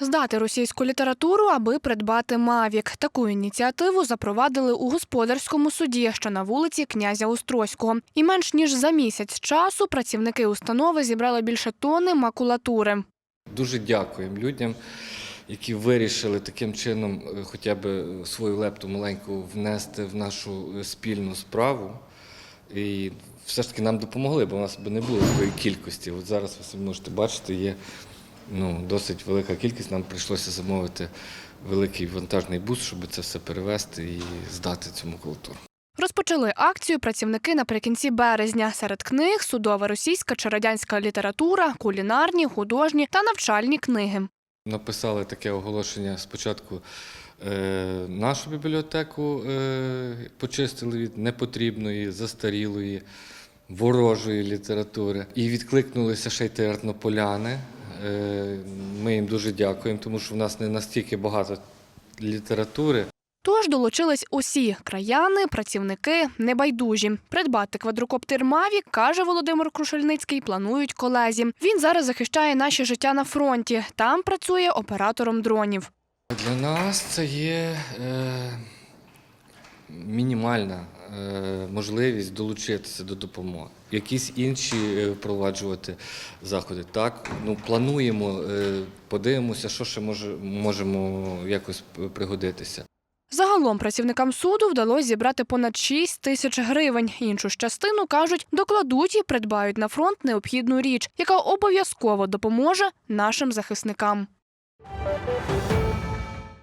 Здати російську літературу, аби придбати Мавік. Таку ініціативу запровадили у господарському суді, що на вулиці князя Острозького. І менш ніж за місяць часу працівники установи зібрали більше тонни макулатури. Дуже дякуємо людям, які вирішили таким чином е, хоча б свою лепту маленьку внести в нашу е, спільну справу. І все ж таки нам допомогли, бо у нас би не було такої кількості. От зараз ви можете бачити, є ну, досить велика кількість. Нам прийшлося замовити великий вантажний бус, щоб це все перевезти і здати цю макулатуру. Розпочали акцію працівники наприкінці березня. Серед книг судова російська чи радянська література, кулінарні, художні та навчальні книги. Написали таке оголошення спочатку. е, Нашу бібліотеку е, почистили від непотрібної, застарілої, ворожої літератури. І відкликнулися ще й тернополяни. Е, Ми їм дуже дякуємо, тому що в нас не настільки багато літератури. Тож долучились усі краяни, працівники, небайдужі. Придбати квадрокоптер Мавік, каже Володимир Крушельницький, планують колезі. Він зараз захищає наше життя на фронті. Там працює оператором дронів. Для нас це є е, мінімальна можливість долучитися до допомоги. Якісь інші е, впроваджувати заходи. Так, ну плануємо, е, подивимося, що ще може, можемо якось пригодитися. Загалом працівникам суду вдалося зібрати понад 6 тисяч гривень. Іншу ж частину кажуть, докладуть і придбають на фронт необхідну річ, яка обов'язково допоможе нашим захисникам.